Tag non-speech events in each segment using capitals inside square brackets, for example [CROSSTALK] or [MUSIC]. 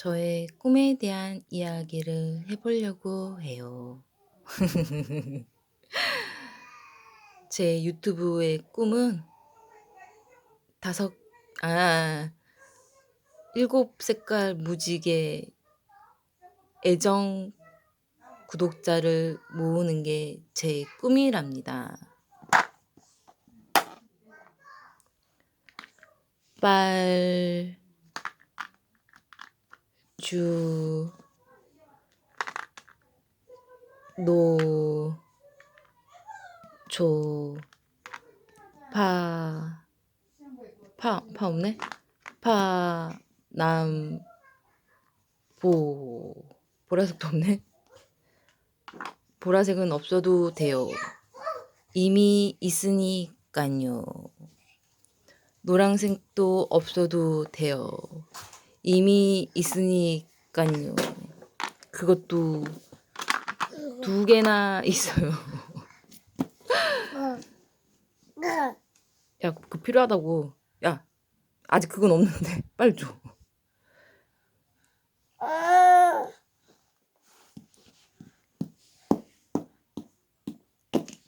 저의 꿈에 대한 이야기를 해보려고 해요. [LAUGHS] 제 유튜브의 꿈은 다섯, 아, 일곱 색깔 무지개 애정 구독자를 모으는 게 제 꿈이랍니다. 빨, 주, 노, 조, 파, 파, 파 없네? 파, 남, 보, 보라색도 없네? 보라색은 없어도 돼요. 이미 있으니깐요. 노란색도 없어도 돼요. 이미 있으니깐요. 그것도 두 개나 있어요. 야, 그 필요하다고. 야, 아직 그건 없는데. [LAUGHS] 빨리 줘. [LAUGHS]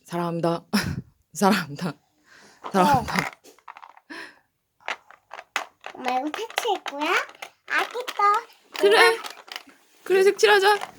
사랑합니다. 사랑합니다. 사랑합니다. 엄마 이거 거야? 알겠어. 그래. 그래, 색칠하자.